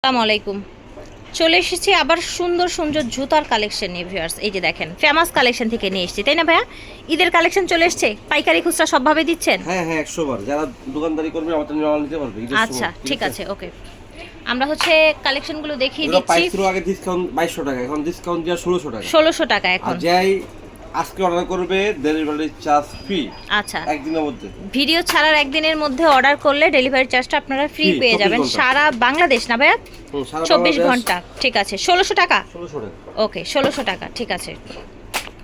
আসসালামু আলাইকুম। চলে এসেছি আবার সুন্দর সুন্দর জুতার কালেকশন নিয়ে ভিউয়ার্স এই যে দেখেন ফেমাস কালেকশন থেকে নিয়ে এসেছি তাই না ভাইয়া? ঈদের কালেকশন চলে এসছে পাইকারি খুচরা সবভাবে দিচ্ছেন? হ্যাঁ হ্যাঁ একশো বার। যারা দোকানদারি করবে আমাদের মাল নিতে পারবে আচ্ছা ঠিক আছে? ওকে। আমরা হচ্ছে কালেকশনগুলো দেখিয়ে দিচ্ছি। পাইকারি আগে ডিসকাউন্ট বাইশশো টাকা এখন ডিসকাউন্ট দেওয়া ষোলোশো টাকা। ষোলোশো টাকা আর এখন যাই আজকে অর্ডার করবে ডেলিভারি চার্জ ফ্রি আচ্ছা। একদিনের মধ্যে। ভিডিও ছাড়ার একদিনের মধ্যে অর্ডার করলে ডেলিভারি চার্জটা আপনারা ফ্রি পেয়ে যাবেন। সারা বাংলাদেশ না ভাইয়া? চব্বিশ ঘণ্টা। ঠিক আছে। ষোলোশো টাকা? ওকে ষোলোশো টাকা। ঠিক আছে।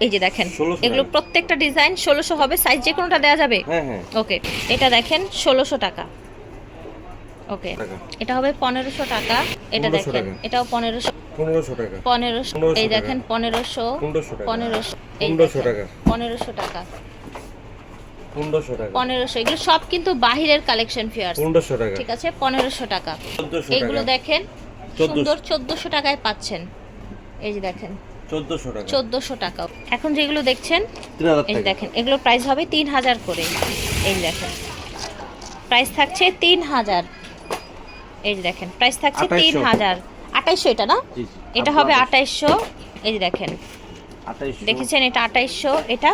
এই যে দেখেন এগুলো প্রত্যেকটা ডিজাইন ষোলোশো হবে সাইজ যে কোনোটা দেওয়া যাবে? হ্যাঁ হ্যাঁ। ওকে এটা দেখেন ষোলোশো টাকা। ওকে এটা হবে পনেরোশো টাকা। এটা দেখেন এটাও পনেরোশো পনেরোশো টাকা। পনেরোশো 1500 এই দেখেন পনেরোশো 1500 টাকা। পনেরোশো এই 1500 দেখেন, টাকা। পনেরোশো টাকা। পনেরোশো টাকা। পনেরোশো এগুলো সব কিন্তু বাহিরের কালেকশন পনেরোশো টাকা। ঠিক আছে পনেরোশো টাকা। এগুলো দেখেন সুন্দর চোদ্দোশো টাকায় পাচ্ছেন। এই যে দেখেন চোদ্দোশো টাকা। চোদ্দোশো টাকা। এখন যেগুলো দেখছেন এই দেখেন এগুলোর প্রাইস হবে তিন হাজার করে। এই দেখেন প্রাইস থাকছে তিন হাজার। এই যে দেখেন প্রাইস থাকছে তিন হাজার। আঠাইশশো এটা না। এটা হবে। আঠাইশশো। এই যে দেখেন দেখেছেন এটা আঠাইশশো এটা?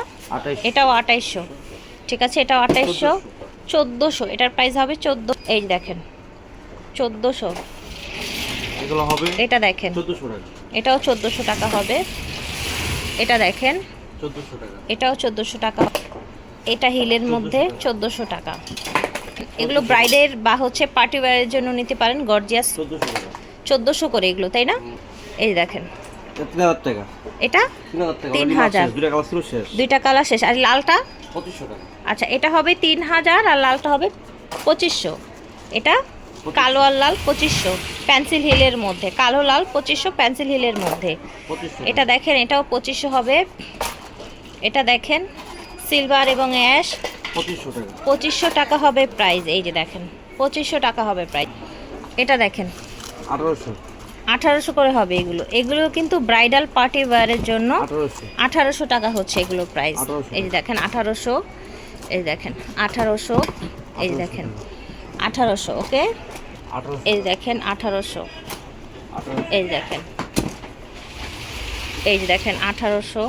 এটাও আঠাইশশো। ঠিক আছে এটাও আঠাইশশো। চোদ্দোশো এটার প্রাইস হবে চোদ্দ এই দেখেন চোদ্দোশো। এগুলো হবে এটা দেখেন। এটাও চোদ্দোশো টাকা হবে। এটা দেখেন। এটাও চোদ্দোশো টাকা। এটা হিলের মধ্যে চোদ্দোশো টাকা। এগুলো ব্রাইডের বা হচ্ছে পার্টি ওয়্যারের জন্য নিতে পারেন গর্জিয়াস চোদ্দোশো করে এগুলো তাই না? এই দেখেন। টাকা। এটা? তিন হাজার শেষ দুইটা কালার শেষ। আর লালটা? আচ্ছা এটা হবে তিন হাজার আর লালটা হবে পঁচিশশো। এটা? কালো আর লাল পঁচিশশো। পেন্সিল হিলের মধ্যে। কালো লাল পঁচিশশো পেন্সিল হিলের মধ্যে। এটা দেখেন এটাও পঁচিশশো হবে। এটা দেখেন সিলভার এবং অ্যাশ। পঁচিশশো টাকা হবে প্রাইস। এই যে দেখেন পঁচিশশো টাকা হবে প্রাইস। এটা দেখেন। আঠারোশো। আঠারোশো করে হবে এগুলো। এগুলো কিন্তু ব্রাইডাল পার্টি ওয়্যারের জন্য আঠারোশো। টাকা হচ্ছে এগুলো প্রাইস এই যে দেখেন আঠারোশো। এই দেখেন আঠারোশো। এই যে দেখেন আঠারোশো ওকে এই যে দেখেন আঠারোশো। এই দেখেন। এই যে দেখেন আঠারোশো।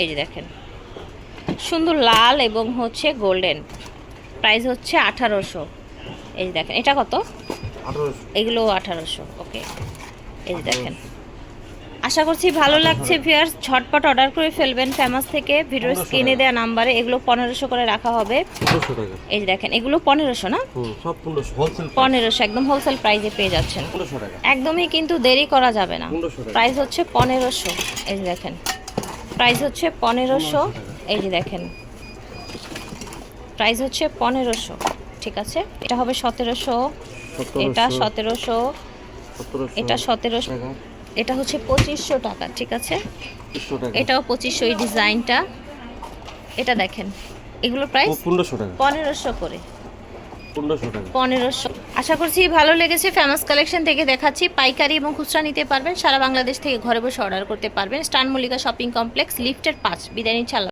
এই যে দেখেন সুন্দর লাল এবং হচ্ছে গোল্ডেন প্রাইস হচ্ছে আঠারোশো। এই যে দেখেন এটা কত? এগুলো আঠারোশো ওকে। এই যে দেখেন। আশা করছি ভালো লাগছে ভিউয়ার্স ঝটপট অর্ডার করে ফেলবেন ফেমাস থেকে। ভিডিওর স্ক্রিনে দেওয়া নাম্বারে এগুলো পনেরোশো করে রাখা হবে। এই যে দেখেন এগুলো পনেরোশো না? পনেরোশো। একদম হোলসেল প্রাইসে পেয়ে যাচ্ছেন। একদমই কিন্তু দেরি করা যাবে না। প্রাইস হচ্ছে পনেরোশো। এই যে দেখেন। প্রাইস হচ্ছে পনেরোশো। এই যে দেখেন। প্রাইস হচ্ছে পনেরোশো। ঠিক আছে? এটা হবে সতেরোশো এটা সতেরোশো এটা সতেরোশো এটা হচ্ছে পঁচিশশো টাকা ঠিক আছে? এটাও পঁচিশশো এই ডিজাইনটা। এটা দেখেন এগুলো প্রাইস পনেরোশো টাকা। পনেরোশো করে। পনেরোশো আশা করছি ভালো লেগেছে ফেমাস কালেকশন থেকে দেখাচ্ছি। পাইকারি এবং খুচরা নিতে পারবেন সারা বাংলাদেশ থেকে ঘরে বসে অর্ডার করতে পারবেন। স্টান মল্লিকা শপিং কমপ্লেক্স লিফটের পাঁচ। বিদায় নিচ্ছি আল্লাহ